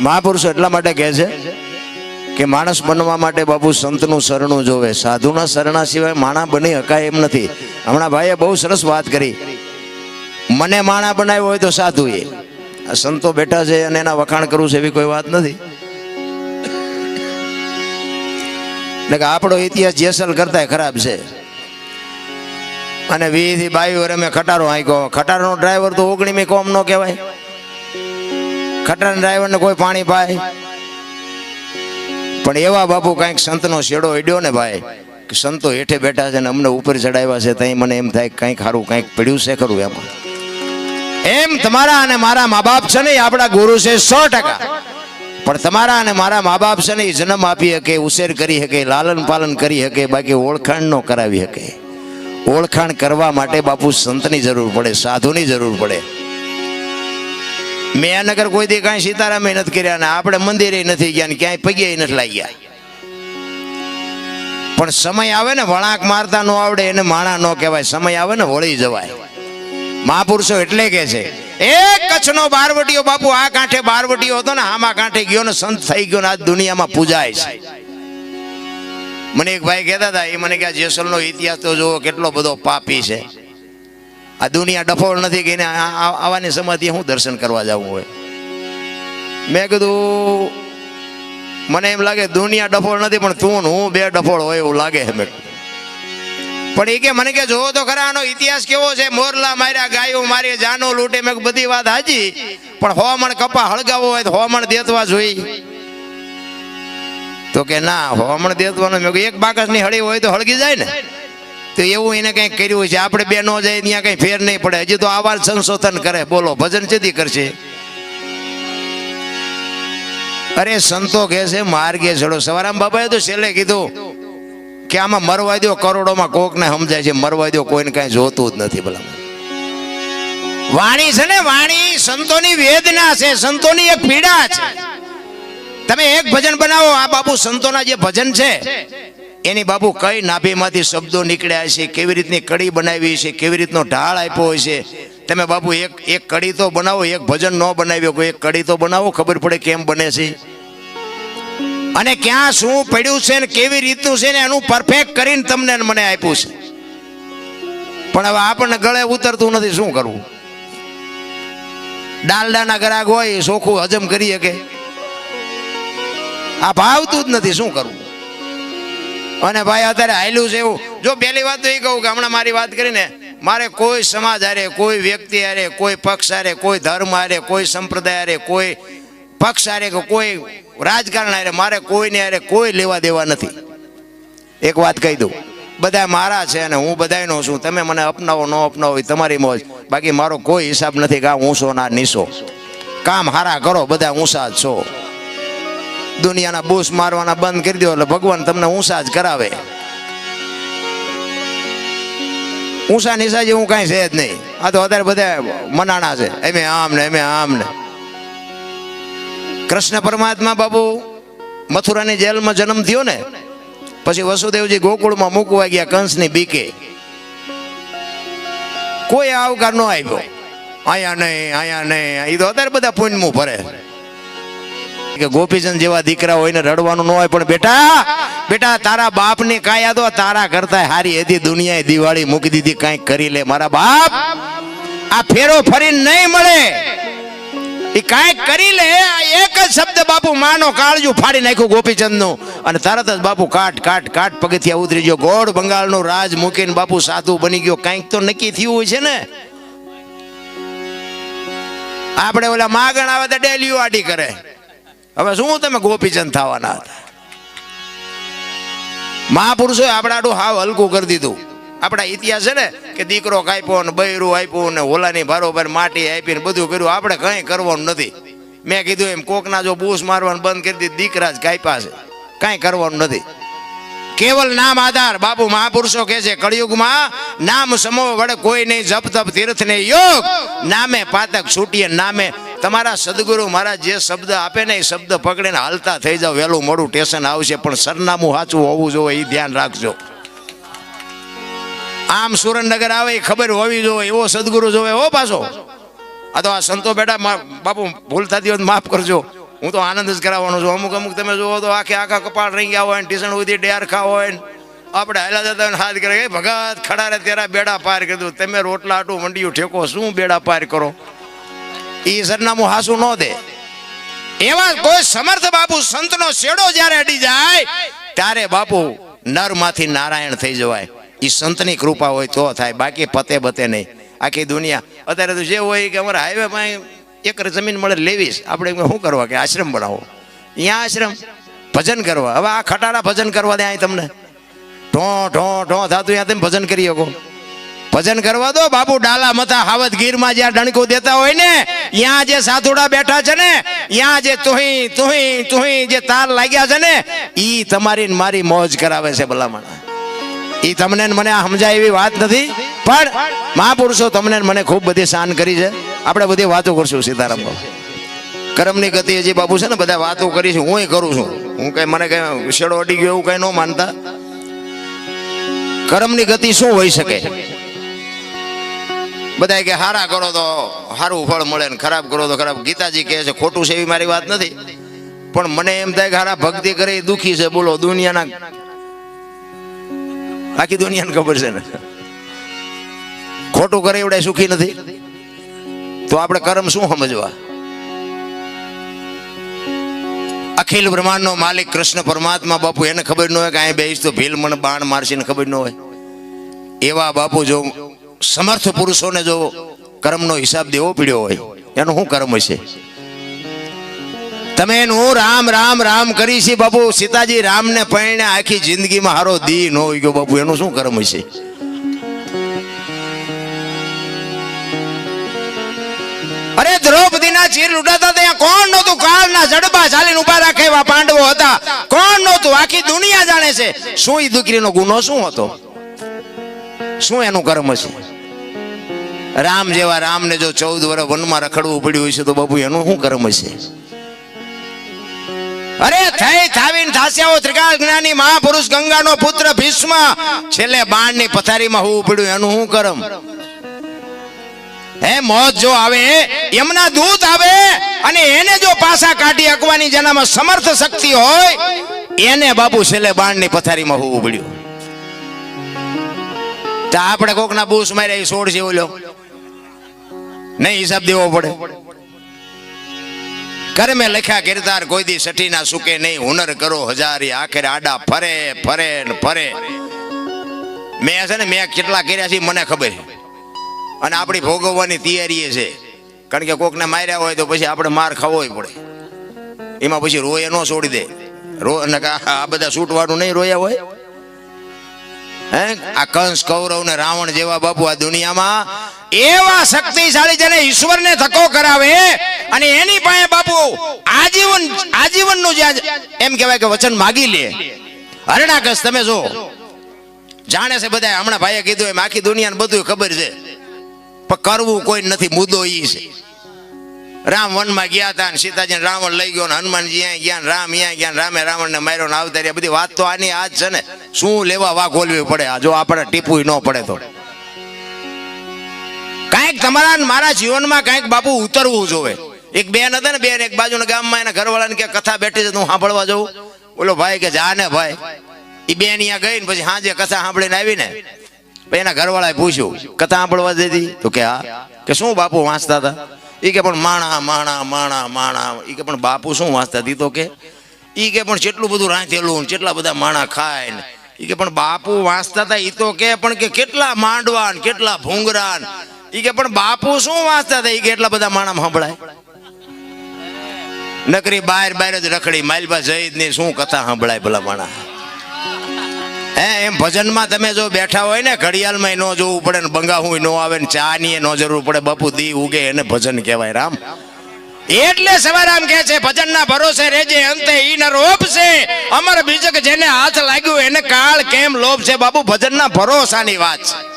મહાપુરુષો એટલા માટે કહે છે કે માણસ બનવા માટે બાપુ સંતનું શરણું જોવે. સાધુના શરણા સિવાય માણા બની હકાય એમ નથી. હમણાં ભાઈએ બહુ સરસ વાત કરી. મને માણા બનાવ્યો હોય તો સાધુ એ સંતો બેઠા છે અને એના વખાણ કરવું છે એવી કોઈ વાત નથી. એટલે કે આપણો ઇતિહાસ જેસલ કરતા ખરાબ છે. અને વી થી બાવી વરે અમે ખટારો હાંક્યો ખટારાનો ડ્રાઈવર તો ઓગણીમી મેં કોમ નો કહેવાય. ખટારા ડ્રાઈવરને કોઈ પાણી પાય? પણ એવા બાપુ કાંઈક સંતનો શેડો હેડ્યો ને ભાઈ, કે સંતો હેઠે બેઠા છે ને અમને ઉપર ચડાવ્યા છે ત્યાં મને એમ થાય કંઈક સારું કંઈક પડ્યું છે ખરું એમાં. એમ તમારા અને મારા મા બાપ છે ને આપણા ગુરુ છે સો ટકા. પણ તમારા અને મારા મા બાપ છે ને એ જન્મ આપી શકે, ઉછેર કરી શકે, લાલન પાલન કરી શકે, બાકી ઓળખાણ ન કરાવી શકે. ઓળખાણ કરવા માટે બાપુ સંતની જરૂર પડે, સાધુની જરૂર પડે. મેં નગર કોઈ દી કાંઈ સીતારામે નથી કર્યા ને આપણે મંદિરે નથી ગયા ને ક્યાંય પગે નથી લાગ્યા. પણ સમય આવે ને વળાંક મારતા ન આવડે એને માણા ન કહેવાય. સમય આવે ને વળી જવાય. મહાપુરુષો એટલે કે છે, એ કચ્છનો બારવટીઓ બાપુ, આ કાંઠે બારવટીઓ હતો ને, આમાં કાંઠે ગયો ને સંત થઈ ગયો ને આ દુનિયામાં પૂજાય છે. મને એક ભાઈ કહેતા હતા, એ મને કે જેસલનો ઇતિહાસ તો જુઓ કેટલો બધો પાપી છે. આ દુનિયા ડફોળ નથી કે આવાની સમાધિ હું દર્શન કરવા જવું હોય. મેં કીધું, મને એમ લાગે દુનિયા ડફોળ નથી, પણ તું હું બે ડફોળ હોય એવું લાગે છે. મેં પણ એ કે, મને કે જોવો તો ખરા, આનો ઇતિહાસ કેવો છે? મોરલા માર્યા, ગાયો મારી, જાનો લૂંટે. મેં બધી વાત હાજી પણ હોમણ કપા હળગાવો હોય તો હોમણ દેતવા જોઈ. તો કે, ના, હોમણ દેતવાનું. મેં એક બાકસની હળી હોય તો હળગી જાય ને. તો એવું એને કંઈક કર્યું છે. આપણે બે ન જાય ત્યાં કંઈ ફેર નહીં પડે. હજી તો આવા સંશોધન કરે. બોલો, ભજન જતી કરશે. અરે, સંતો કહે છે, માર્ગે ચડો. સવારામ બાબાએ તો છેલ્લે કીધું કે આમાં મરવા દો કરોડોમાં કોકને સમજાય છે. મરવા દો કોઈને કાંઈ જોતું જ નથી ભલા. વાણી છે ને, વાણી સંતોની વેદના છે. સંતોની એક પીડા છે. તમે એક ભજન બનાવો. આ બાપુ સંતોના જે ભજન છે એની બાપુ કઈ નાભીમાંથી શબ્દો નીકળ્યા છે, કેવી રીતની કડી બનાવી છે, કેવી રીતનો ઢાળ આપ્યો હોય છે? તમે બાપુ એક એક કડી તો બનાવો, એક ભજન ન બનાવ્યો, કોઈ એક કડી તો બનાવો, ખબર પડે કેમ બને છે? અને ક્યાં શું પડ્યું છે ને કેવી રીતનું છે ને એનું પરફેક્ટ કરીને તમને મને આપ્યું છે. પણ હવે આપણને ગળે ઉતરતું નથી, શું કરવું? ડાલડાના ગ્રાહક હોય ચોખ્ખું હજમ કરી શકે. આ ભાવતું જ નથી, શું કરવું? અને ભાઈ, અત્યારે હાયલું છે એવું. જો પહેલી વાત તો એ કહું કે હમણાં મારી વાત કરીને, મારે કોઈ સમાજ હારે, કોઈ વ્યક્તિ હારે, કોઈ પક્ષ હારે, કોઈ ધર્મ હારે, કોઈ સંપ્રદાય હારે, કોઈ પક્ષ હારે કે કોઈ રાજકારણ હારે, મારે કોઈને હારે કોઈ લેવા દેવા નથી. એક વાત કહી દઉં. બધા મારા છે અને હું બધાયનો છું. તમે મને અપનાવો, ન અપનાવો, એ તમારી મોજ. બાકી મારો કોઈ હિસાબ નથી કે આ છો ના નીચો. કામ હારા કરો બધા ઊંચા જ છો. દુનિયાના બૂસ મારવાના બંધ કરી દો એટલે ભગવાન તમને ઊંચા જ કરાવે. ઊંચા નીચા જેવું કાંઈ છે જ નહીં. આ તો અત્યારે બધા મનાણા છે. એમે આમ ને, એમે આમ ને. કૃષ્ણ પરમાત્મા બાબુ મથુરાની જેલમાં જન્મ થયો ને, પછી વસુદેવજી ગોકુળમાં મૂકવા ગયા કંસની બીકે. કોઈ આવકાર ન આવ્યો અહીંયા નહીં અહીંયા નહીં. એ તો અત્યારે બધા પુણ્યમું ભરે. કે ગોપીચંદ જેવા દીકરા હોય ને રડવાનું ન હોય પણ બેટા બેટા, તારા બાપની કાયા યાદો તારા કરતા હારી હતી દુનિયાએ દિવાળી મૂકી દીધી કાંઈક કરી લે. મારા બાપ, આ ફેરો ફરી નહીં મળે. કરી લે એક જ શબ્દ બાપુ માનો, કાળજું ફાડી નાખ્યું ગોપીચંદનું અને તરત જ બાપુ કાટ કાટ કાટ પગથિયા ઉતરી ગયો. ગોળ બંગાળનો રાજ મૂકીને બાપુ સાધુ બની ગયો. કાંઈક તો નક્કી થયું છે ને. આપણે ઓલા માગણ આવે તો ડેલી આડી કરે. હવે શું તમે ગોપીચંદ થવાના હતા? મહાપુરુષોએ આપણા આડું હાવ હલકું કરી દીધું. આપણા ઇતિહાસ છે ને, કે દીકરો કાપ્યો ને બૈરું આપ્યું ને હોલાની બરોબર માટી આપીને બધું કર્યું. આપણે કંઈ કરવાનું નથી. મેં કીધું એમ, કોકના જો બૂસ મારવાનું બંધ કરી દીધું દીકરા જ કાપ્યા છે. કાંઈ કરવાનું નથી. કેવલ નામ આધાર. બાપુ મહાપુરુષો કહે છે, કળિયુગમાં નામ સમો વડે કોઈ નહીં જપ તપ તીર્થ ને યોગ. નામે પાતક છૂટીએ, નામે તમારા સદગુરુ મારા જે શબ્દ આપે ને એ શબ્દ પકડીને હાલતા થઈ જાવ વહેલું મોડું ટેશન આવશે, પણ સરનામું સાચું હોવું જોઈએ એ ધ્યાન રાખજો. આમ સુરેન્દ્રનગર આવે એ ખબર હોવી જોઈએ, એવો સદગુરુ જોવે હો પાછો. તો આ સંતો બેટા બાપુ ભૂલ થતી હોય માફ કરજો. હું તો આનંદ જ કરાવવાનો છું. અમુક અમુક તમે જુઓ તો આખે આખા કપાળ રહી ગયા હોય ને, ટીસણ સુધી ડેર ખા હોય આપણે હેલા જતા હાથ કરે ભગત, ખડા રે, તેરા બેડા પાર કીધું તમે રોટલા આટું મંડિયું ઠેકો, શું બેડા પાર કરો? એ સરનામું હાસું ન દે. એવા કોઈ સમર્થ બાપુ સંતનો શેડો જ્યારે અડી જાય, ત્યારે બાપુ નરમાંથી નારાયણ થઈ જવાય. એ સંતની કૃપા હોય તો થાય, બાકી પતે બતે નહીં. આખી દુનિયા, અત્યારે તો જે હોય કે અમારે હાઈવે માં એકર જમીન મળે લેવીશ આપણે શું કરવા કે આશ્રમ બનાવો. અહીંયા આશ્રમ. ભજન કરવા. હવે આ ખટારા ભજન કરવા દે અહીં તમને. ઢો ઢો ઢો થતું ત્યાં તમે ભજન કરી શકો. ભજન કરવા દો, બાપુ ડાલા મતા હાવત ગીરમાં જ્યાં ડણકું દેતા હોય ને, ત્યાં જે સાધુડા બેઠા છે ને, ત્યાં જે તુહી તુહી તુહી જે તાર લાગ્યા છે ને, ઈ તમારી મારી મોજ કરાવે છે ભલામણ. ઈ તમને મને સમજાય એવી વાત નથી, પણ મહાપુરુષો તમને મને ખૂબ બધી શાન કરી છે. આપણે બધી વાતો કરશું સીતારામ બાબુ કરમની ગતિ હજી બાબુ છે ને, બધા વાતો કરી છે હું કરું છું. હું કઈ, મને કઈ શેડો અડી ગયો એવું કઈ ન માનતા. કર્મની ગતિ શું હોઈ શકે? બધા કે હારા કરો તો સારું ફળ મળે ને ખરાબ કરો તો ખરાબ. ગીતાજી કહે છે, ખોટું છે એવી મારી વાત નથી. પણ મને એમ થાય કે હારા ભક્તિ કરે એ દુખી છે. બોલો, દુનિયાના આખી દુનિયાને ખબર છે ને. ખોટું કરે એવડે સુખી નથી. તો આપણે કર્મ શું સમજવા? અખિલ બ્રહ્માંડનો માલિક કૃષ્ણ પરમાત્મા બાપુ, એને ખબર ન હોય કે અહીં બેસ તો ભીલ મને બાણ મારશે ને ખબર ન હોય. એવા બાપુ જો સમર્થ પુરુષોને જો કર્મનો હિસાબ દેવો પડ્યો હોય, એનું શું કર્મ હશે? તમે એનું રામ રામ રામ કરી છે બાપુ. સીતાજી રામને પૈણે આખી જિંદગીમાં હારો દી ન હોય ગયો બાપુ. એનું શું કર્મ હશે? અરે દ્રૌપદીના ચીર લૂંટાતા ત્યાં કોણ નહોતું? કાળના જડબા ચાલીને ઊભા રાખે એવા પાંડવો હતા. કોણ નહોતું? આખી દુનિયા જાણે છે. શું ઈ દીકરીનો ગુનો શું હતો? શું એનું કર્મ છે? રામ જેવા રામને જો ચૌદ વર્ષ વનમાં રખડવું પડ્યું છે તો બાપુ, એનું શું કર્મ છે? અરે, થઈ, થાવીને થાસ્યાઓ ત્રિકાળ જ્ઞાની મહાપુરુષ ગંગાનો પુત્ર ભીષ્મ. છેલ્લે બાણની પથારીમાં હોવું પડ્યું, એનું શું કર્મ? હે, મોત જો આવે, એમના દૂત આવે અને એને જો પાસા કાઢી અકવાની જેનામાં સમર્થ શક્તિ હોય, એને બાપુ છેલ્લે બાણની પથારીમાં હોવું પડ્યું. તો આપણે કોકના બૂસ માર્યા એ સોળ છે ઓલો નહીં હિસાબ દેવો પડે. કર્મે લખ્યા કિરદાર કોઈ દી સઠી ના સુકે નહીં. હુનર કરો હજારી. આખરે આડા ફરે ફરે ફરે. મેં છે ને, મેં કેટલા કર્યા છે મને ખબર અને આપણી ભોગવવાની તૈયારી છે. કારણ કે કોકને માર્યા હોય તો પછી આપણે માર ખાવો પડે. એમાં પછી રોય ન છોડી દે. રો આ બધા છૂટવાનું નહીં રોયા હોય. આ કંસ, કૌરવ ને રાવણ જેવા બાપુ આ દુનિયામાં એવા શક્તિશાળી જેને ઈશ્વરને ધક્કો કરાવે અને એની પાસે બાપુ આજીવન, આજીવનનું જ્યાં એમ કહેવાય કે વચન માગી લે. હરણાકસ તમે જો જાણે છે બધા હમણાં ભાઈએ કીધું એમ, આખી દુનિયાને બધું ખબર છે. પણ કરવું કોઈ નથી, મુદ્દો ઈ છે. રામ વનમાં ગયા હતા ને સીતાજી રાવણ લઈ ગયો ને હનુમાનજી અહીંયા ગયા રામ અહીંયા ગયા રામે રાવણને માર્યો ને આવતા બધી વાત તો આની આજ છે ને. શું લેવા વાઘ ખોલવી પડે? જો આપણે ટીપું ન પડે તો. કાંઈક તમારા મારા જીવનમાં કાંઈક બાપુ ઉતરવું જોવે. એક બેન હતા ને, બેન એક બાજુના ગામમાં એના ઘરવાળાને કે કથા બેઠી છે હું સાંભળવા જાઉં. ઓલો ભાઈ કે જા ને ભાઈ. એ બેન અહીંયા ગઈ ને પછી હાજે કથા સાંભળીને આવી ને પછી એના ઘરવાળાએ પૂછ્યું, કથા સાંભળવા દીધી તો કે, હા. કે, શું બાપુ વાંચતા હતા? એ કે પણ માણા માણા માણા માણા. એ કે પણ બાપુ શું વાંચતા? હતી તો કે? એ કે પણ જેટલું બધું રાંધેલું ને કેટલા બધા માણા ખાય ને એ કે પણ બાપુ વાંચતા હતા એ તો કે, પણ કે કેટલા માંડવા ને કેટલા ભૂંગરા ને. એ કે પણ બાપુ શું વાંચતા હતા એ કે એટલા બધા માણા સાંભળાય. નકરી બહાર બહાર જ રખડી માલબા જઈદની શું કથા સાંભળાય ભલા માણા? હે, એમ ભજનમાં તમે જો બેઠા હોય ને, ઘડિયાળમાં ન જોવું પડે ને બંગાહું ન આવે ને ચા ની ન જરૂર પડે, બાપુ દી ઉગે એને ભજન કહેવાય, રામ. એટલે સવારામ કહે છે, ભજનના ભરોસે રેજે, અંતે ઈ ન રોપ છે અમર બીજક જેને હાથ લાગ્યું, એને કાળ કેમ લોભ છે બાપુ, ભજનના ભરોસાની વાત છે.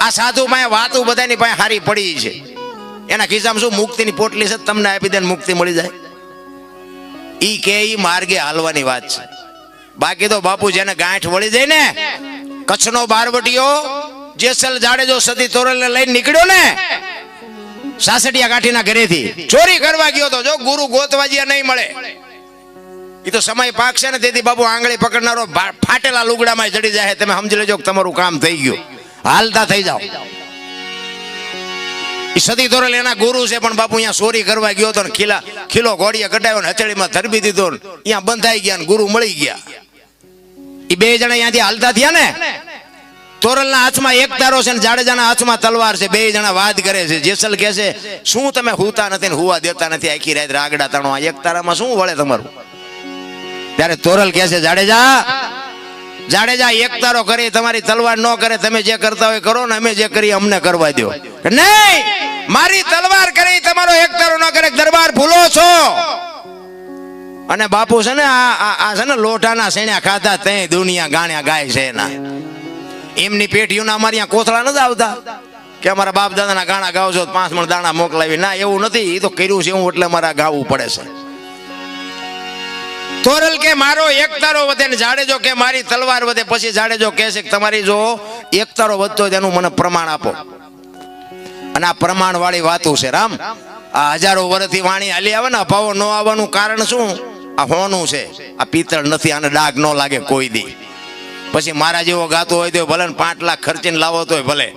આ સાધુ પાસે વાતો બધાની પાસે હારી પડી છે. એના ખિસ્સામાં શું મુક્તિની પોટલી છે? તમને આપી દે ને મુક્તિ મળી જાય. ઈ કે ઈ માર્ગે હાલવાની વાત છે. બાકી તો બાપુ જેને ગાંઠ વળી જાય ને, કચ્છનો બારવટીયો જેસલ જાડેજો સતી તોરલને લઈને નીકળ્યો ને સાસડિયા કાઠીના ઘરેથી. ચોરી કરવા ગયો તો જો ગુરુ ગોતવાજીયા નહીં મળે. એ તો સમય પાકશે ને, તેથી બાપુ આંગળી પકડનારો ફાટેલા લુગડામાં ચડી જાય તમે સમજી લેજો કે તમારું કામ થઈ ગયું. હાલતા થઈ જાઓ. સતી તોરલ એના ગુરુ છે, પણ બાપુ અહીંયા ચોરી કરવા ગયો તો ખીલા, ખીલો ઘોડીએ કટાવ્યો ને હથેળીમાં ધરબી દીધો ને, અહીંયા બંધાઈ ગયા ને ગુરુ મળી ગયા. એ બે જણા અહીંયાથી હાલતા થયા ને? તોરલના હાથમાં એક તારો છે ને જાડેજાના હાથમાં તલવાર છે. બે જણા વાત કરે છે. જેસલ કહે છે શું તમે હુતા નથી ને હુવા દેતા નથી? આખી રાત રાગડા તણો. એક તારામાં શું વળે તમારું? ત્યારે તોરલ કહે છે જાડેજા જાડેજા એક તારો કરી તમારી તલવાર ન કરે. તમે જે કરતા હોય કરો ને અમે જે કરીએ અમને કરવા દો કે નહીં! મારી તલવાર કરી તમારો એક તારો ન કરે. દરબાર ભૂલો છો. અને બાપુ છે ને, આ છે ને લોટાના સેણ્યા ખાધા તે દુનિયા ગાણ્યા ગાય છે એના. એમની પેઢીઓના અમારી કોથળા નથી આવતા. કે અમારા બાપ દાદાના ગાણા ગાવ છો તો પાંચ મણ દાણા મોકલાવી. ના, એવું નથી. એ તો કર્યું છે એવું, એટલે મારા ગાવું પડે છે. તોરલ કે મારો એકતારો વધે ને જાડેજો કે મારી તલવાર વધે, પછી જાડેજો કહે છે કે તમારી જો એકતારો વધતો તેનું મને પ્રમાણ આપો. અને આ પ્રમાણ વાળી વાતું છે, રામ. આ હજારો વર્ષથી વાણી હાલી આવે ને, અભાવો ન આવવાનું કારણ શું? આ હોનું છે. આ પિત્તળ નથી, આને ડાઘ ન લાગે કોઈ દી. પછી મારા જેવો ગાતો હોય તો ભલે પાંચ લાખ ખર્ચીને લાવો તોય ભલે.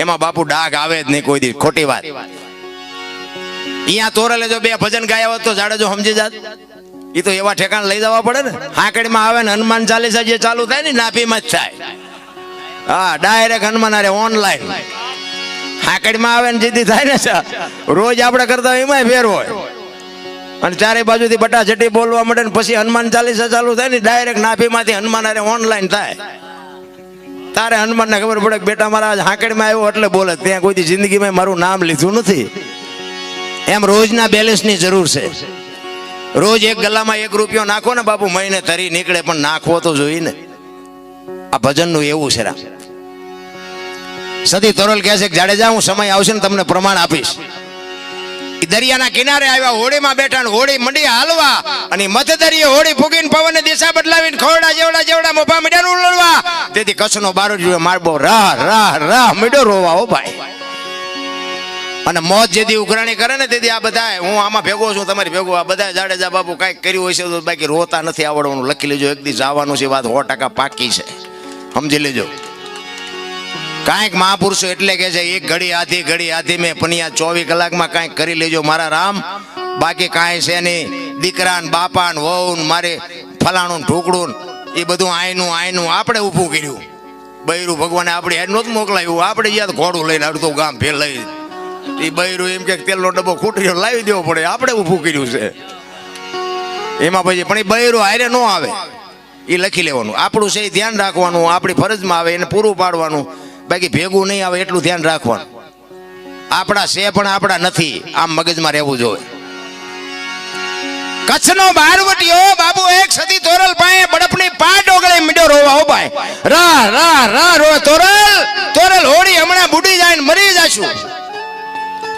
એમાં બાપુ ડાઘ આવે જ નહીં કોઈ દી. ખોટી વાત. અહીંયા તોરલે જો બે ભજન ગાયા હોત તો જાડેજો સમજી જાત. એ તો એવા ઠેકાણ લઈ જવા પડે ને. હાંકડીમાં આવે ને હનુમાન ચાલીસા જે ચાલુ થાય ને નાભીમાં જ થાય. હા, ડાયરેક્ટ હનુમાન અરે ઓનલાઈન હાંકડીમાં આવે ને જીતી થાય ને રોજ આપણે કરતા હોય એમાંય ફેર હોય. અને ચારે બાજુથી બટાચટી બોલવા મળે ને પછી હનુમાન ચાલીસા ચાલુ થાય ને ડાયરેક્ટ નાભીમાંથી હનુમાન અરે ઓનલાઈન થાય. તારે હનુમાનને ખબર પડે કે બેટા મારા આજ હાંકડીમાં આવ્યો એટલે બોલે, ત્યાં કોઈ જિંદગીમાં મારું નામ લીધું નથી. એમ રોજના બેલેન્સની જરૂર છે. રોજ એક ગલ્લામાં એક રૂપિયો નાખો ને બાપુ, મહિને તરી નીકળે પણ નાખવો તો જોઈને આ ભજનનું એવું છે રામ. સતી તરલ કહે છે કે જાડેજા, હું સમય આવશે ને તમને પ્રમાણ આપીશ. દરિયાના કિનારે આવ્યા, હોડીમાં બેઠા હોળી મંડી હાલવા અને મધ દરિયે હોડી ફૂગીને પવનને દિશા બદલાવીને ખોરડા જેવડા જેવડા મોભા મીડિયા ઉલળવા. તેથી કચ્છનો બારો જોયો મારબો રાહ રાહ રાહ મીડો રોવા, હો ભાઈ. અને મોત જેથી ઉઘરાણી કરે ને તેથી આ બધા હું આમાં ભેગો છું, તમારી ભેગો, આ બધા જાડેજા બાપુ, કાંઈક કર્યું હોય છે તો બાકી રોતા નથી આવડવાનું. લખી લેજો, એક દી જવાનું છે, વાત સો પાકી છે. સમજી લેજો. કાંઈક મહાપુરુષો એટલે કે છે, એક ઘડી, આધી ઘડી, આધી મેં પનિયા ચોવીસ કલાકમાં કાંઈક કરી લેજો મારા રામ. બાકી કાંઈ છે નહીં. દીકરા ને બાપા ને વહુ ને મારે ફલાણું ઢોકડું એ બધું આયનું આયનું આપણે ઊભું કર્યું. બૈરું ભગવાને આપણે એ નહોતું મોકલાયું આપણે જ્યાં ઘોડું લઈને અડધું ગામ ફેર લઈ એ બૈરું એમ કે તેલનો ડબ્બો ખૂટી લાવી દેવો પડે. આપણે ઊભું કર્યું છે. એમાં પછી, પણ એ બૈરું હારે ન આવે. એ લખી લેવાનું. આપણું છે એ ધ્યાન રાખવાનું. આપણી ફરજમાં આવે, એને પૂરું પાડવાનું. બાકી ભેગું નહીં આવે એટલું ધ્યાન રાખવાનું. આપણા છે પણ આપણા નથી. આમ મગજમાં રહેવું જોઈએ. કચ્છનો બારવટીયો બાબુ એક સદી તોરલ પાસે બડપની પા ડોગળે મીડો રોવા ભાઈ. રા રા રા, રો તોરલ તોરલ હોડી હમણાં બુડી જાય ને મરી જાશું.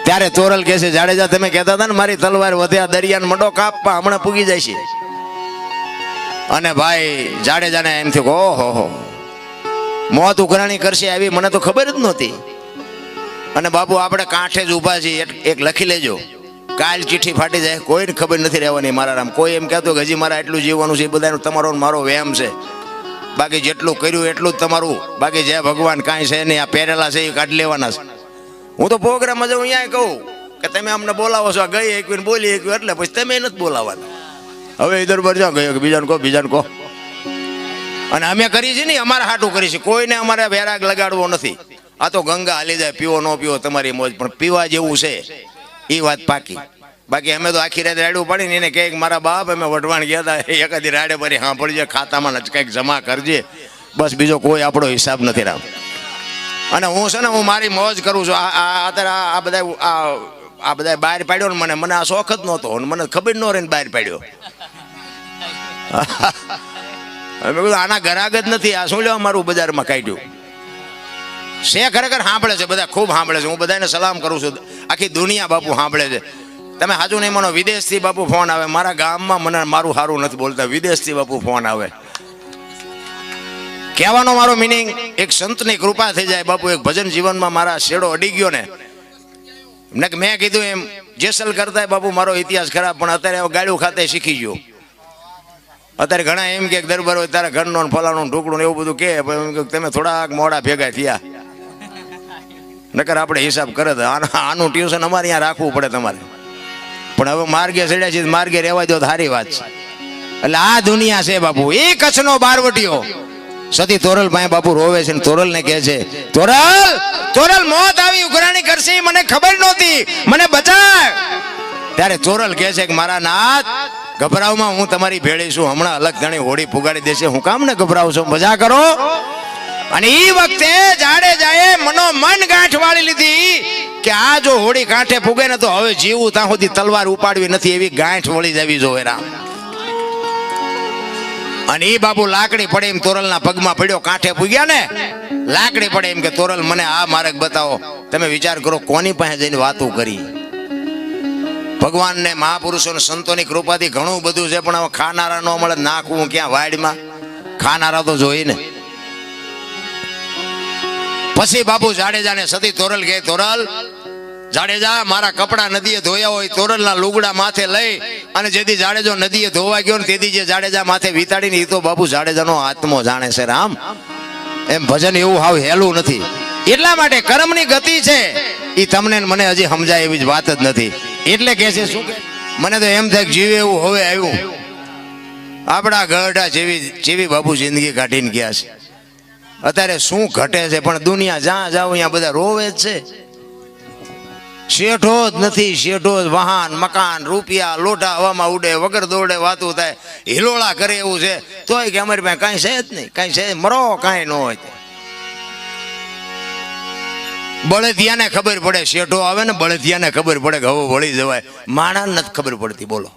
ત્યારે તોરલ કહે છે, જાડેજા, તમે કહેતા હતા ને મારી તલવાર વધ્યા દરિયાનો મંડો કાપવા હમણાં પૂગી જાય છે. અને ભાઈ જાડેજાને એમ થયું ઓહો, હો મોત ઉઘરાણી કરશે આવી મને તો ખબર જ નહોતી. અને બાપુ, આપણે કાંઠે જ ઊભા છીએ. એક- લખી લેજો. કાલ ચીઠી ફાટી જાય. કોઈને ખબર નથી રહેવાની મારા રામ. કોઈ એમ કહેતો કે હજી મારા એટલું જીવવાનું છે, એ બધાનું તમારો મારો વહેમ છે. બાકી જેટલું કર્યું એટલું જ તમારું. બાકી જય ભગવાન, કાંઈ છે નહીં. આ પહેરેલા છે, એ કાઢી લેવાના છે. હું તો પ્રોગ્રામમાં જાઉં અહીંયા કહું કે તમે અમને બોલાવો છો. ગઈ એકવીને બોલી એકવી એટલે પછી તમે નથી બોલાવવાના હવે ઇધર પર જાઓ ગયો બીજાને કહો બીજાને કહો. અને અમે કરી છે ને, અમારા હાટું કરી છે. કોઈને અમારે વેરાગ લગાડવો નથી. આ તો ગંગા હાલી જાય, પીવો ન પીવો તમારી મોજ, પણ પીવા જેવું છે, એ વાત પાકી. બાકી અમે તો આખી રાત રાડું પાડીને એને કહે મારા બાપ, અમે વઢવાણ ગયા હતા એકાદી રાડે ભરી સાંભળજે, ખાતામાં જ કંઈક જમા કરજે. બસ બીજો કોઈ આપણો હિસાબ નથી રામ અને હું છે ને, હું મારી મોજ કરું છું. આ અત્યારે આ- બધા આ આ બધા બહાર પાડ્યો ને મને મને આ શોખ જ નહોતો. મને ખબર ન રહીને બહાર પાડ્યો. મેં કીધું, આના ગરાગ જ નથી, આ શું લેવા મારું બજારમાં કાઢ્યું? છે, ખરેખર સાંભળે છે, બધા ખૂબ સાંભળે છે. હું બધાને સલામ કરું છું. આખી દુનિયા બાપુ સાંભળે છે. તમે હાજુ નહીં માનો, વિદેશથી બાપુ ફોન આવે. મારા ગામમાં મને મારું સારું નથી બોલતા. વિદેશથી બાપુ ફોન આવે. કહેવાનો મારો મિનિંગ એક સંતની કૃપા થઈ જાય. બાપુ, એક ભજન જીવનમાં મારા શેડો અડી ગયો ને. મેં કીધું એમ, જેસલ કરતા બાપુ મારો ઇતિહાસ ખરાબ, પણ અત્યારે હવે ગાડું ખાતે શીખી ગયો. અત્યારે ઘણા એમ કે દરબાર હોય તારા ઘરનો ફલાણું ઢોકળું એવું બધું કે કે તમે થોડાક મોડા ભેગા થયા. નકર આપણે હિસાબ કરે આનું ટ્યુશન અમારે અહીંયા રાખવું પડે તમારે. પણ હવે માર્ગે ચડ્યા છે, માર્ગે રહેવા દો સારી વાત છે. એટલે આ દુનિયા છે બાપુ એ કચ્છનો બારવટીયો સતી તોરલ પાસે બાપુ રોવે છે તોરલ ને કહે છે, તોરલ તોરલ મોત આવી, ઉઘરાણી કરશે મને ખબર નહોતી. મને બચાવ ત્યારે તોરલ કહે છે કે, મારા નાથ ગભરાવમાં હું તમારી ભેળી છું. હમણાં અલગ ઘણી હોડી પુગાડી દેશે. હું કામ ને ગભરાવ છું? મજા કરો. અને એ વખતે જાડેજાએ મનો મન ગાંઠ વાળી લીધી કે આ જો હોડી કાંઠે ફૂગે ને તો હવે જીવું, ત્યાં સુધી તલવાર ઉપાડવી નથી, એવી ગાંઠ વળી જવી જોવે રામ. અને એ બાબુ લાકડી પડે એમ તોરલના પગમાં પડ્યો, કાંઠે પૂગ્યા ને? લાકડી પડે એમ કે, તોરલ, મને આ માર્ગ બતાવો. તમે વિચાર કરો, કોની પાસે જઈને વાતો કરી? ભગવાન ને મહાપુરુષો ને સંતોની કૃપાથી ઘણું બધું છે, પણ હવે ખાનારા નો મળે, નાખવું ક્યાં વાડમાં? ખાનારા તો જોઈ ને. પછી બાપુ જાડેજાને સતી તોરલ કે તોરલ, જાડેજા, મારા કપડા નદીએ ધોયા હોય, તોરલના લુગડા માથે લઈ અને જેથી જાડેજો નદીએ ધોવા ગયો ને તેથી જે જાડેજા માથે વિતાડીને એ તો બાપુ જાડેજાનો આત્મો જાણે છે, રામ. એમ ભજન એવું હાવ હેલું નથી. એટલા માટે કર્મની ગતિ છે. એ તમને મને હજી સમજાય એવી જ વાત જ નથી. એટલે કે છે, શું કે મને તો એમ થાય જીવે એવું હવે આવ્યું. આપણા ગઢા જેવી જેવી બાપુ જિંદગી કાઢીને ગયા છે. અત્યારે શું ઘટે છે, પણ દુનિયા જ્યાં જાવ અહીંયા બધા રોવે જ છે. શેઠો જ નથી, શેઠો જ વાહન, મકાન, રૂપિયા, લોટા હવામાં ઉડે, વગર દોડે વાતું થાય, હિલોળા કરે એવું છે. તોય કે અમારી પાસે કાંઈ છે જ નહીં. કાંઈ છે મરો કાંઈ ન હોય. બળદિયાને ખબર પડે, શેઠો આવે ને બળદિયાને ખબર પડે કે વળી જવાય. માણા નથી ખબર પડતી, બોલો.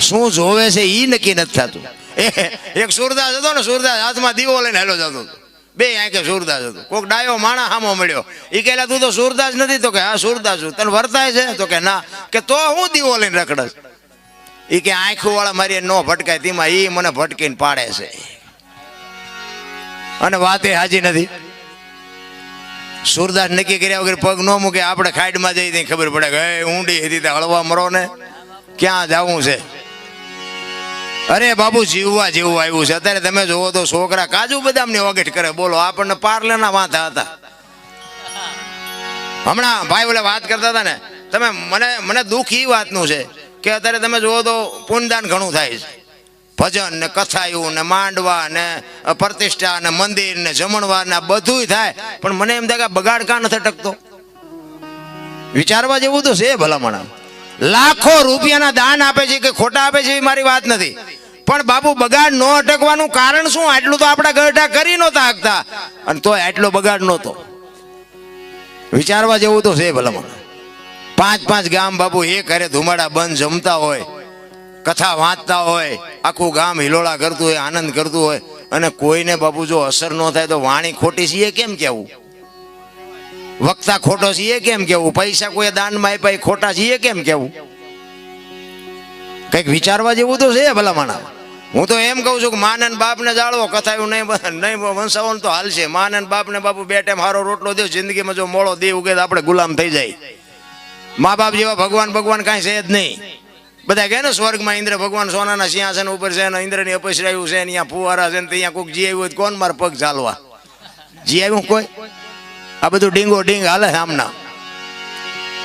શું જોવે છે ઈ નક્કી નથી થતું. એ- એક સુરદાસ હતો ને, સુરદાસ હાથમાં દીવો લઈને હેલો જતો. બે આંખે સુરદાસ હતો. કોક ડાયો માણા હામો મળ્યો. એ કહેલા, તું તો સુરદાસ નથી? તો કે, હા, સુરદાસ છું. તને વર્તાય છે? તો કે, ના. કે, તો હું દીવો લઈને રખડસ ઈ કે આંખો વાળા મારી નો ભટકાય. તેમાં એ મને ભટકીને પાડે છે. અને વાતે હાજી નથી. સુરદાસ નક્કી કર્યા વગર પગ ન મૂકે, આપણે ખાડમાં જઈ ત્યાં ખબર પડે કે ઊંડી હતી, તે હળવા મરો ને, ક્યાં જવું છે? અરે બાબુ જીવવા જેવું આવ્યું છે. અત્યારે તમે જોવો તો છોકરા કાજુ બદામની વગેટ કરે. બોલો, આપણને પાર્લેના વાંધા હતા. હમણાં ભાઈ ઓલે વાત કરતા હતા ને, તમે, મને મને દુઃખ એ વાતનું છે કે અત્યારે તમે જોવો તો પુનદાન ઘણું થાય છે. ભજન ને કથાયું ને માંડવા ને પ્રતિષ્ઠા ને મંદિર ને જમણવાર ને બધું થાય. પણ મને એમ થાય કે બગાડ કાં નથી ટકતો? વિચારવા જેવું તો છે ભલામણ. લાખો રૂપિયાના દાન આપે છે કે ખોટા આપે છે એ મારી વાત નથી. પણ બાપુ, બગાડ ન અટકવાનું કારણ શું? આટલું તો આપણા ગરઢા કરી નહોતા હકતા અને તોય આટલો બગાડ નહોતો. વિચારવા જેવું તો છે ભલામણ. પાંચ પાંચ ગામ બાપુ એ કરે ધુમાડા બંધ જમતા હોય. કથા વાંચતા હોય, આખું ગામ હિલોળા કરતું હોય, આનંદ કરતું હોય, અને કોઈને બાપુ જો અસર ન થાય તો વાણી ખોટી છે કેમ કેવું? વક્તા ખોટો છે કેમ કેવું? પૈસા કોઈ દાનમાં આપ્યા એ ખોટા છે કેમ કેવું? કંઈક વિચારવા જેવું તો છે ભલામણા હું તો એમ કહું છું કે માને બાપને જાળવો કથા એવું નહીં નહીં વંશાવન તો હાલશે માને ને બાપને બાપુ બે ટાઈમ હારો રોટલો દે જિંદગીમાં જો મોળો દે ઉગે આપણે ગુલામ થઈ જાય. મા બાપ જેવા ભગવાન ભગવાન કાંઈ છે જ નહીં. બધા કહે ને સ્વર્ગમાં ઇન્દ્ર ભગવાન સોનાના સિંહાસન ઉપર છે અને ઇન્દ્રની અપસરાયું છે ને અહીંયા ફુવારા છે ને ત્યાં કોઈક જી આવ્યું હોય કોણ મારા પગ ચાલવા જી આવ્યું કોઈ? આ બધું ડીંગો ડીંગ હાલે આમના.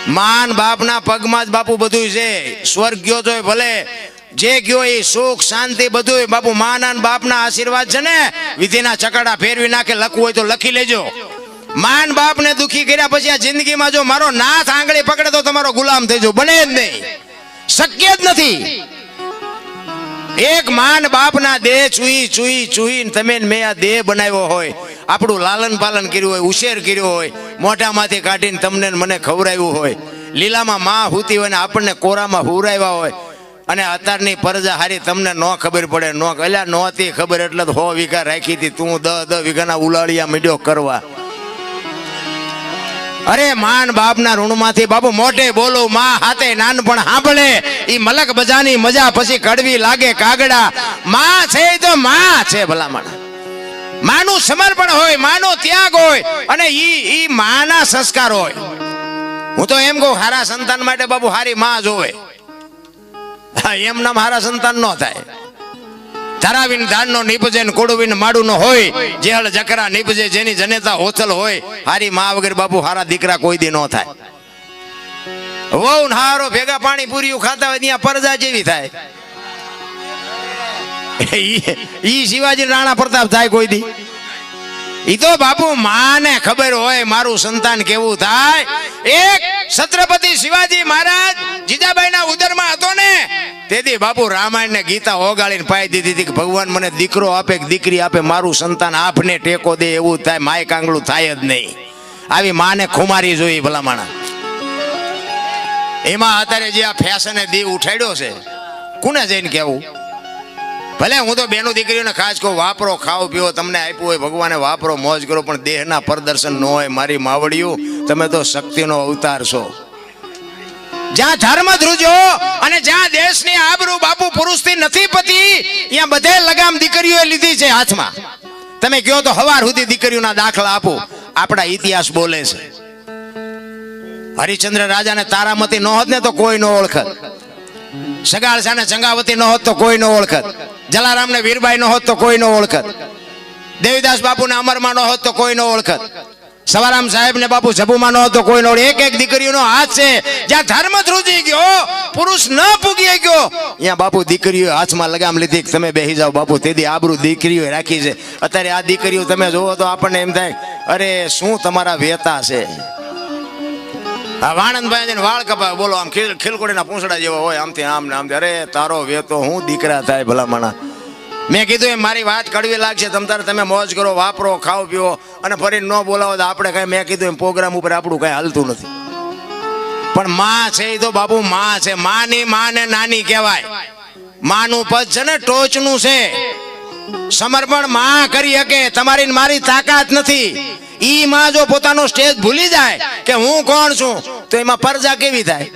માન બાપના પગમાં જ બાપુ બધું છે. સ્વર્ગ ગયો તો ભલે. જે ગયો એ સુખ, શાંતિ બધું બાપુ માના અને બાપના આશીર્વાદ છે ને. વિધિના ચકડા ફેરવી નાખે, લખવું હોય તો લખી લેજો. માન બાપને દુખી કર્યા પછી આ જિંદગીમાં જો મારો નાથ આંગળી પકડે તો તમારો ગુલામ થઈ જાવ બને જ નહીં. શક્ય જ નથી. એક માન બાપના દેહ ચૂઈ ચૂઈ ચૂઈ તમે મેં આ દેહ બનાવ્યો હોય, આપણું લાલન પાલન કર્યું હોય, ઉછેર કર્યો હોય, મોઢામાંથી કાઢીને તમને મને ખવડાવ્યું હોય, લીલામાં માં હૂતી હોય ને આપણને કોરામાં હુરાવ્યા હોય, અને અત્યારની પરજા હારી તમને ન ખબર પડે, ન એટલે નહોતી ખબર એટલે હો વીઘા રાખી હતી, તું દ દહ વીઘાના ઉલાળિયા મીડ્યો કરવા. અરે માન બાપના ઋણમાંથી બાપુ મોટે બોલો, માં હાથે નાનપણ સાંભળે. ઈ મલક બજાની મજા પછી કડવી લાગે કાગડા. માં છે તો માં છે ભલામણ. માનું સમર્પણ હોય, માનો ત્યાગ હોય, અને ઈ ઈ માના સંસ્કાર હોય. હું તો એમ કહું, હારા સંતાન માટે બાપુ હારી માં જોવે. એમ નામ હારા સંતાન ન થાય. ધરાવીને ધાનનો નીપજે ને કોડવીને માડું હોય, જેહળ જકરા નીપજે, જેની જનેતા હોથલ હોય, હારી મા વગર બાપુ હારા દીકરા કોઈ દી ન થાય. વહુ હારો ભેગા પાણી પૂરીયું ખાતા હોય ત્યાં પરજા જેવી થાય. ઈ શિવાજી રાણા પ્રતાપ થાય કોઈ દી. ઈ તો બાપુ માને ખબર હોય મારું સંતાન કેવું થાય. એક છત્રપતિ શિવાજી મહારાજ જીજાબાઈના ઉદરમાં હતો ને, તેથી બાપુ રામાયણ ને ગીતા ઓગાળીને પાઈ દીધી હતી કે ભગવાન મને દીકરો આપે કે દીકરી આપે, મારું સંતાન આપને ટેકો દે એવું થાય, માય કાંગળું થાય જ નહીં. આવી માને ખુમારી જોઈ ભલામણા. એમાં અત્યારે જે આ ફેશને દીવ ઉઠાડ્યો છે, કોને જઈને કેવું ભલે હું તો બેનો દીકરીઓને ખાસ કહું, વાપરો, ખાઓ, પીઓ, તમને આપ્યું હોય, ભગવાને વાપરો, મોજ કરો, પણ દેહના પ્રદર્શન ન હોય મારી માવડિયું, તમે તો શક્તિનો અવતાર છો. જ્યાં ધર્મ ધ્રુજો અને જ્યાં દેશની આબરૂ બાપુ પુરુષથી નથી પતી, ત્યાં બધે લગામ દીકરીઓએ લીધી છે હાથમાં. તમે કહો તો હવાર સુધી દીકરીઓના દાખલા આપો. આપણા ઇતિહાસ બોલે છે. હરિચંદ્ર રાજાને તારામતી ન ને તો કોઈ ન ઓળખત. સગાળસાને ચંગાવતી ન હોત તો કોઈ ન ઓળખત. જલારામને વીરબાઈ નહોત હોત તો કોઈ ન ઓળખત. દેવીદાસ બાપુને અમરમાં ન હોત તો કોઈ ન ઓળખત. સવારામ સાહેબ ને બાપુ જબુમાં ન હતો કોઈ ન એક એક દીકરીઓનો હાથ છે. જ્યાં ધર્મ ધ્રુજી ગયો, પુરુષ ન પૂગી ગયો. ત્યાં બાપુ દીકરીઓ હાથમાં લગામ લીધી કે તમે બેસી જાઓ બાપુ, તેથી આબરૂ દીકરીઓ રાખી છે. અત્યારે આ દીકરીઓ તમે જોવો તો આપણને એમ થાય, અરે શું તમારા વેતા છે? વાણંદભાઈ વાળ કપાવે બોલો, આમ ખીલ ખીલકોડીના પૂંછડા જેવા હોય, આમથી આમ ને આમ અરે, તારો વેતો હું દીકરા થાય ભલામણા. મેં કીધું એમ, મારી વાત કડવી લાગશે, તમ તારે તમે મોજ કરો, વાપરો, ખાઓ, પીઓ, અને ફરી ન બોલાવો તો આપણે કઈ મેં કીધું એમ, પ્રોગ્રામ ઉપર આપણું કઈ હાલતું નથી. પણ માં છે એ તો બાપુ, માં છે. માની માં ને નાની કહેવાય. માનું પદ છે ને, ટોચનું છે. સમર્પણમાં કરી શકે, તમારી મારી તાકાત નથી. ઈ માં જો પોતાનો સ્ટેજ ભૂલી જાય કે હું કોણ છું તો એમાં પરજા કેવી થાય?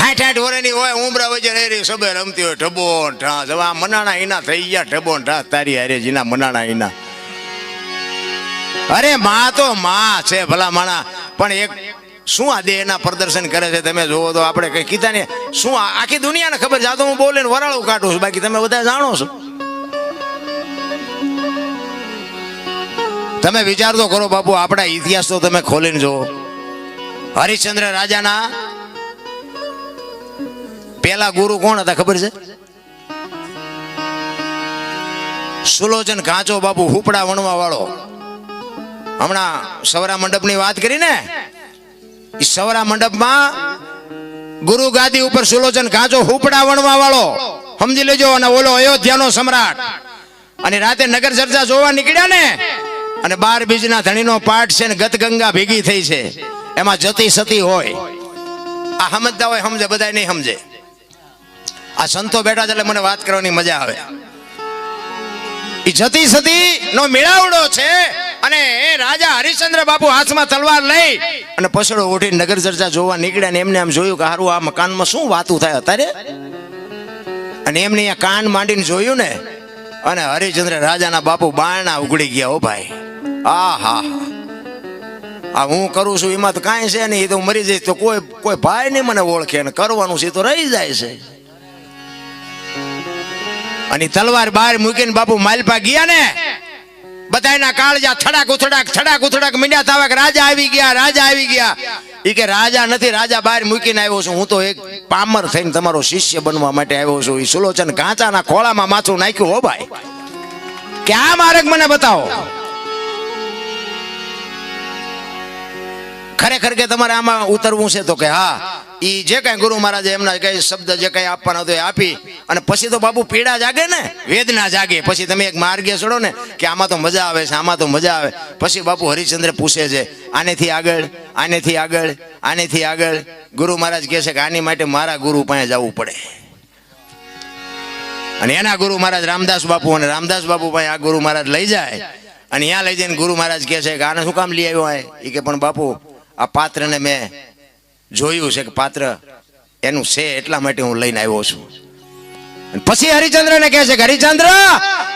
હાઠ હાઠ વરેની હોય ઉમરા રહી રહી સબે રમતી હોય ઢબો ઢાસ હવે આ મનાણા ઈના થઈ ગયા ઢબો ને તારી હારે જીના મનાણા ઈના. અરે માં તો માં છે ભલા માણા. પણ એક શું આ દેહના પ્રદર્શન કરે છે તમે જોવો તો આપણે કઈ કીધા ને શું આખી દુનિયાને ખબર જાતો હું બોલે વરાળું કાઢું છું. બાકી તમે બધા જાણો છો. તમે વિચાર તો કરો બાપુ, આપણા ઇતિહાસ તો તમે ખોલીને જુઓ. હરિશ્ચંદ્ર રાજાના પેલા ગુરુ કોણ હતા ખબર છે? સુલોચન કાચો બાપુ, હુપડા વણવા વાળો. હમણાં સવરા મંડપની વાત કરી ને? ઈ સવરા મંડપમાં ગુરુ ગાદી ઉપર સુલોચન કાચો હુપડા વણવા વાળો. સમજી લેજો અને ઓલો અયોધ્યાનો સમ્રાટ. અને રાતે નગર ચર્ચા જોવા નીકળ્યા ને? અને બાર બીજના ધણીનો પાઠ છે ને ગત ગંગા ભેગી થઈ છે. એમાં જતી સતી હોય. આ સમજતા હોય, સમજે બધા નહીં સમજે. આ સંતો બેઠા છે એટલે મને વાત કરવાની મજા આવે. એ જતી સતી નો મેળાવડો છે અને એ રાજા હરિશ્ચંદ્ર બાપુ હાથમાં તલવાર લઈ અને પછડો ઉઠી નગર ચર્ચા જોવા નીકળ્યા ને એમને આમ જોયું કે હારું આ મકાનમાં શું વાતું થાય અત્યારે અને એમને કાન માંડીને જોયું ને, અને હરિચંદ્ર રાજાના બાપુ બારણા ઉગડી ગયા હો ભાઈ. આ હા આ હું કરું છું, એમાં તો કાંઈ છે નહીં, એ તો મરી જઈશ, તો કોઈ કોઈ ભાઈ નહીં મને ઓળખે ને કરવાનું છે તો રહી જાય છે. અને તલવાર બહાર મૂકીને બાપુ માલપા ગયા ને, બધાયના કાળજા થડાક ઉથડાક થડાક ઉથડાક મીંડ્યા થાવા કે રાજા આવી ગયા, રાજા આવી ગયા. એ કે રાજા નથી, રાજા બહાર મૂકીને આવ્યો છું, હું તો એક પામર થઈને તમારો શિષ્ય બનવા માટે આવ્યો છું. એ સુલોચન કાંચાના ખોળામાં માથું નાખ્યું, હો ભાઈ. ક્યાં માર્ગ મને બતાવો? ખરેખર કે તમારે આમાં ઉતરવું છે તો કે હા, ઈ જે કાંઈ ગુરુ મહારાજે એમના કઈ શબ્દ જે કઈ આપવાનો હતો એ આપી અને પછી તો બાપુ પીડા જાગે ને, વેદના જાગે. પછી તમે એક માર્ગે ચડો ને કે આમાં તો મજા આવે છે, આમાં તો મજા આવે. પછી બાપુ હરિચંદ્ર પૂછે છે, આનેથી આગળ આનેથી આગળ આનેથી આગળ? ગુરુ મહારાજ કહે છે કે, આની માટે મારા ગુરુ પાસે જવું પડે. અને એના ગુરુ મહારાજ રામદાસ બાપુ અને રામદાસ બાપુ પાસે આ ગુરુ મહારાજ લઈ જાય. અને ત્યાં લઈ જઈને ગુરુ મહારાજ કહે છે કે, આને શું કામ લઈ આવ્યો એ કે, પણ બાપુ આ પાત્રને મેં જોયું છે કે પાત્ર એનું છે એટલા માટે હું લઈને આવ્યો છું. પછી હરિચંદ્રને કહે છે કે, હરિચંદ્ર,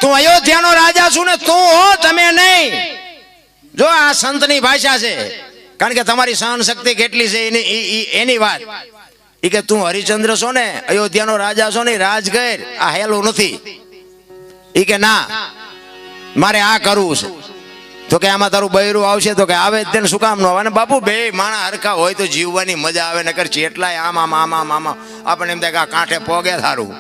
તું અયોધ્યાનો રાજા છું ને તું હો, તમે નહીં. જો આ સંતની ભાષા છે, કારણ કે તમારી સહન શક્તિ કેટલી છે એની એની વાત. એ કે, તું હરિચંદ્ર છો ને, અયોધ્યાનો રાજા છો ને રાજ કર આ હેલું નથી. એ કે, ના, મારે આ કરવું છે. તો કે આમાં તારું બૈરું આવશે તો કે આવે તેને શું કામ ન આવે? અને બાપુ, બે માણા હરખા હોય તો જીવવાની મજા આવે, નકર ચેટલાય આમ આમ આમ આમ આમ. આપણને એમ થાય કે કાંઠે પોગે સારું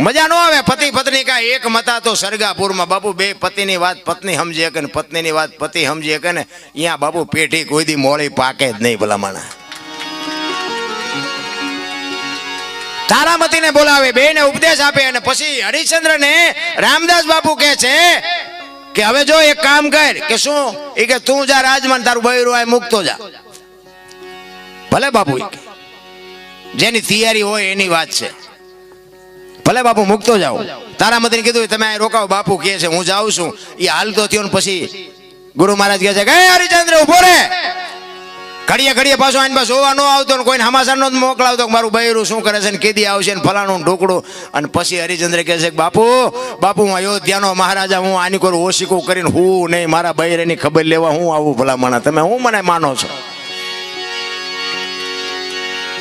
મજા ન આવે, પતિ પત્ની કા એક મતા તો સરગાપુરમાં. બાપુ, બે પતિની વાત પત્ની સમજી કે ને, પત્નીની વાત પતિ સમજી કે ને અહીંયા બાપુ પેઢી કોઈ દી મોળી પાકે જ નહીં ભલા માણા તારામતીને બોલાવે, બેને ઉપદેશ આપે અને પછી હરિશ્ચંદ્રને રામદાસ બાપુ કહે છે કે હવે જો એક કામ કર કે શું? એ કે તું જા રાજમાન, તારું બૈરું આ મૂકતો જા. ભલે બાપુ જેની તૈયારી હોય એની વાત છે. ભલે બાપુ મૂકતો જાઓ. તારામતીને કીધું તમે અહીં રોકાવો બાપુ કહે છે, હું જાઉં છું. એ હાલતો થયો ને પછી ગુરુ મહારાજ કહે છે કે, "એ હરિચંદ્ર ઊભો રે. ઘડીએ ઘડીએ પાછો આની પાસે જોવા ન આવતો ને કોઈને હમાસર નો મોકલાવતો કે મારું બૈરું શું કરે છે ને કેદી આવશે ને ફલાણું ઢોકડું અને પછી હરિચંદ્ર કહે છે કે બાપુ બાપુ હું અયોધ્યાનો મહારાજા, હું આની કોઈ ઓશિકું કરીને હું નહીં, મારા બૈરાની ખબર લેવા હું આવું ભલામણા. તમે હું મને માનો છો?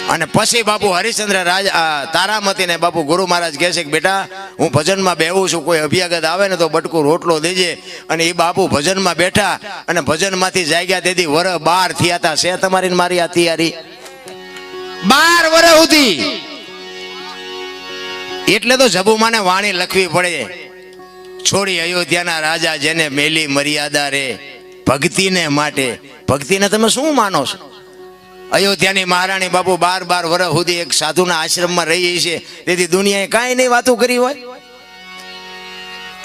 અને પછી બાપુ હરિશ્ચંદ્ર રાજ તારામતી તારામતીને બાપુ ગુરુ મહારાજ કહે છે કે બેટા, હું ભજનમાં બેહું છું, કોઈ અભ્યાગત આવે ને તો બટકું રોટલો દેજે. અને એ બાપુ ભજનમાં બેઠા અને ભજનમાંથી જાગ્યા, તેથી વર બાર થયા હતા છે તમારી મારી આ તૈયારી? બાર વર સુધી. એટલે તો જબુમાને વાણી લખવી પડે. છોડી અયોધ્યાના રાજા જેને મેલી મર્યાદા રે, ભક્તિને માટે. ભક્તિને તમે શું માનો છો? અયોધ્યાની મહારાણી બાપુ બાર બાર વર્ષ સુધી એક સાધુના આશ્રમમાં રહી છે. તેથી દુનિયાએ કાંઈ નહીં વાતો કરી હોય.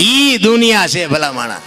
ઈ દુનિયા છે ભલા માણા